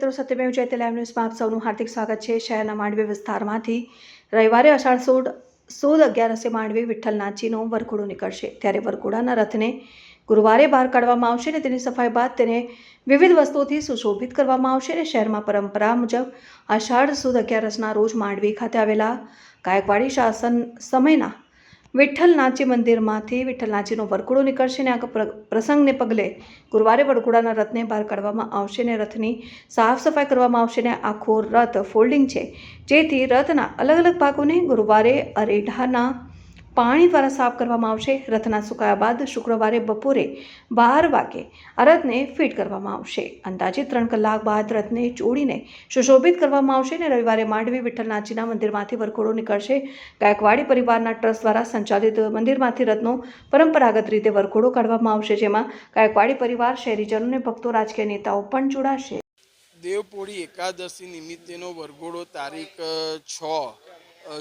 મિત્રો, સત્યમેવ જયતે લાઈવ ન્યૂઝમાં આપ સૌનું હાર્દિક સ્વાગત છે. શહેરના માંડવી વિસ્તારમાંથી રવિવારે અષાઢ સોળ સોળ અગિયારસે માંડવી વિઠ્ઠલ નાચીનો વરઘોડો નીકળશે. ત્યારે વરઘોડાના રથને ગુરુવારે બહાર કાઢવામાં આવશે અને તેની સફાઈ બાદ તેને વિવિધ વસ્તુઓથી સુશોભિત કરવામાં આવશે અને શહેરમાં પરંપરા મુજબ અષાઢ સુદ અગિયારસના રોજ માંડવી ખાતે આવેલા ગાયકવાડી શાસન સમયના વિઠ્ઠલ નાચી મંદિરમાંથી વિઠ્ઠલ નાચીનો વરઘોડો નીકળશે અને આ પ્રસંગને પગલે ગુરુવારે વરઘોડાના રથને બહાર કાઢવામાં આવશે અને રથની સાફ સફાઈ કરવામાં આવશે અને આખો રથ ફોલ્ડિંગ છે. જેથી રથના અલગ અલગ ભાગોને ગુરુવારે અરેઢાના પાણી દ્વારા સાફ કરવામાં આવશે. રથના સુકાયા બાદ શુક્રવારે બપોરે બાર વાગે આ રથને ફિટ કરવામાં આવશે. અંદાજે ત્રણ કલાક બાદ રથને ચોડીને સુશોભિત કરવામાં આવશે અને રવિવારે માંડવી વિઠ્ઠલ નાચીના મંદિરમાંથી વરઘોડો નીકળશે. ગાયકવાડી પરિવારના ટ્રસ્ટ દ્વારા સંચાલિત મંદિરમાંથી રથનો પરંપરાગત રીતે વરઘોડો કાઢવામાં આવશે, જેમાં ગાયકવાડી પરિવાર શહેરીજનો અને ભક્તો, રાજકીય નેતાઓ પણ જોડાશે. દેવપોળી એકાદશી નિમિત્તેનો વરઘોડો તારીખ છ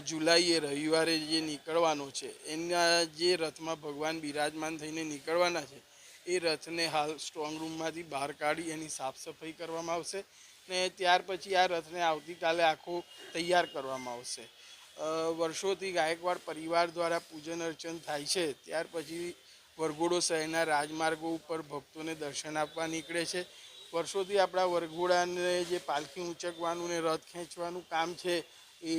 જુલાઈએ રવિવારે જે નીકળવાનો છે, એના જે રથમાં ભગવાન બિરાજમાન થઈને નીકળવાના છે, એ રથને હાલ સ્ટ્રોંગ રૂમમાંથી બહાર કાઢી એની સાફ સફાઈ કરવામાં આવશે ને ત્યાર પછી આ રથને આવતીકાલે આખો તૈયાર કરવામાં આવશે. વર્ષોથી ગાયકવાડ પરિવાર દ્વારા પૂજન અર્ચન થાય છે, ત્યાર પછી વરઘોડો શહેરના રાજમાર્ગો ઉપર ભક્તોને દર્શન આપવા નીકળે છે. વર્ષોથી આપણા વરઘોડાને જે પાલખી ઊંચકવાનું ને રથ ખેંચવાનું કામ છે, એ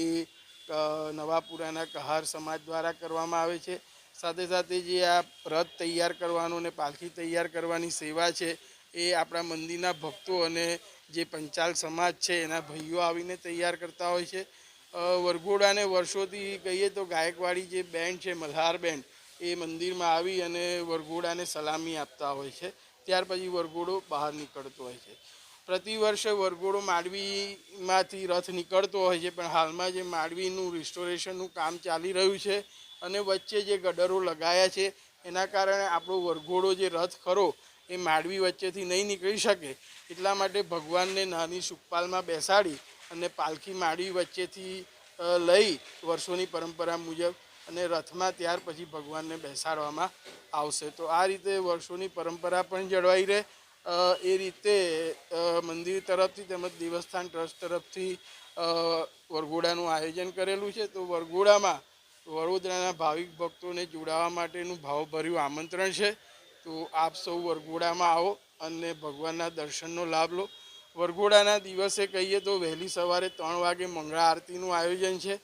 નવાપુરાના કહાર સમાજ દ્વારા કરવામાં આવે છે. સાથે સાથે જે આ રથ તૈયાર કરવાનું અને પાલખી તૈયાર કરવાની સેવા છે, એ આપણા મંદિરના ભક્તો અને જે પંચાલ સમાજ છે, એના ભાઈઓ આવીને તૈયાર કરતા હોય છે. વરઘોડાને વર્ષોથી કહીએ તો ગાયકવાડી જે બેન્ડ છે, મલ્હાર બેન્ડ, એ મંદિરમાં આવી અને વરઘોડાને સલામી આપતા હોય છે. ત્યાર પછી વરઘોડો બહાર નીકળતો હોય છે. પ્રતિ વર્ષે વરઘોડો માંડવીમાંથી રથ નીકળતો હોય છે, પણ હાલમાં જે માંડવીનું રિસ્ટોરેશનનું કામ ચાલી રહ્યું છે અને વચ્ચે જે ગડરો લગાયા છે, એના કારણે આપણો વરઘોડો જે રથ ખરો એ માંડવી વચ્ચેથી નહીં નીકળી શકે. એટલા માટે ભગવાનને નાની સુખપાલમાં બેસાડી અને પાલખી માંડવી વચ્ચેથી લઈ વર્ષોની પરંપરા મુજબ અને રથમાં ત્યાર પછી ભગવાનને બેસાડવામાં આવશે. તો આ રીતે વર્ષોની પરંપરા પણ જળવાઈ રહે એ રીતે મંદિર તરફથી તેમજ દેવસ્થાન ટ્રસ્ટ તરફથી વરઘોડાનું આયોજન કરેલું છે. તો વરઘોડામાં વડોદરાના ભાવિક ભક્તોને જોડાવા માટેનું ભાવભર્યું આમંત્રણ છે. તો આપ સૌ વરઘોડામાં આવો અને ભગવાનના દર્શનનો લાભ લો. વરઘોડાના દિવસે કહીએ તો વહેલી સવારે ત્રણ વાગે મંગળા આરતીનું આયોજન છે.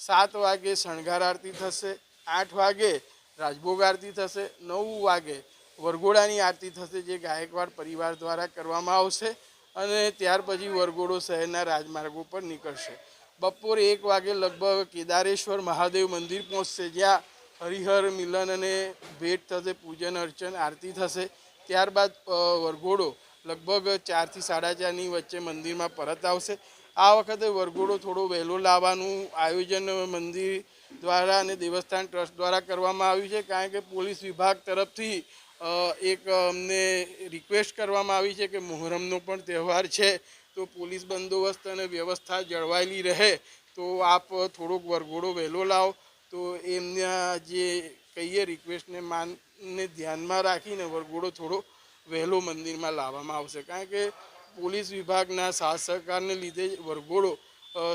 સાત વાગે શણગાર આરતી થશે. આઠ વાગે રાજભોગ આરતી થશે. નવ વાગે વરઘોડાની આરતી થશે જે ગાયકવાડ પરિવાર દ્વારા કરવામાં આવશે અને ત્યાર પછી વરઘોડો શહેરના રાજમાર્ગો પર નીકળશે. બપોરે એક વાગે લગભગ કેદારેશ્વર મહાદેવ મંદિર પહોંચશે, જ્યાં હરિહર મિલન અને ભેટ થશે, પૂજન, અર્ચન, આરતી થશે. ત્યારબાદ વરઘોડો લગભગ ચારથી સાડા ચારની વચ્ચે મંદિરમાં પરત આવશે. આ વખતે વરઘોડો થોડો વહેલો લાવવાનું આયોજન મંદિર દ્વારા અને દેવસ્થાન ટ્રસ્ટ દ્વારા કરવામાં આવ્યું છે, કારણ કે પોલીસ વિભાગ તરફથી એક અમને રિક્વેસ્ટ કરવામાં આવી છે કે મોહરમનો પણ તહેવાર છે, તો પોલીસ બંદોબસ્ત અને વ્યવસ્થા જળવાયેલી રહે, તો આપ થોડોક વરઘોડો વહેલો લાવો, તો એમના જે કહીએ રિક્વેસ્ટને માનને ધ્યાનમાં રાખીને વરઘોડો થોડો વહેલો મંદિરમાં લાવવામાં આવશે. કારણ કે પોલીસ વિભાગના સાથ સહકારને લીધે વરઘોડો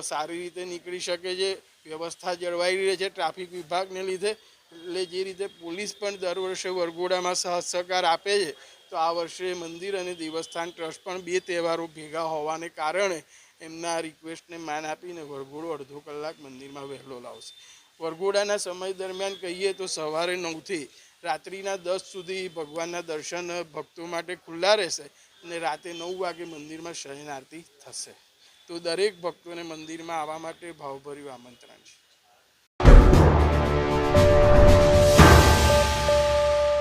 સારી રીતે નીકળી શકે છે, વ્યવસ્થા જળવાઈ રહે છે, ટ્રાફિક વિભાગને લીધે એટલે જે રીતે પોલીસ પણ દર વર્ષે વરઘોડામાં સાથ સહકાર આપે છે, તો આ વર્ષે મંદિર અને દેવસ્થાન ટ્રસ્ટ પણ બે તહેવારો ભેગા હોવાને કારણે એમના રિક્વેસ્ટને માન આપીને વરઘોડો અડધો કલાક મંદિરમાં વહેલો લાવશે. વરઘોડાના સમય દરમિયાન કહીએ તો સવારે નવથી રાત્રિના દસ સુધી ભગવાનના દર્શન ભક્તો માટે ખુલ્લા રહેશે અને રાતે નવ વાગે મંદિરમાં શયન આરતી થશે. તો દરેક ભક્તોને મંદિરમાં આવવા માટે ભાવભર્યું આમંત્રણ છે.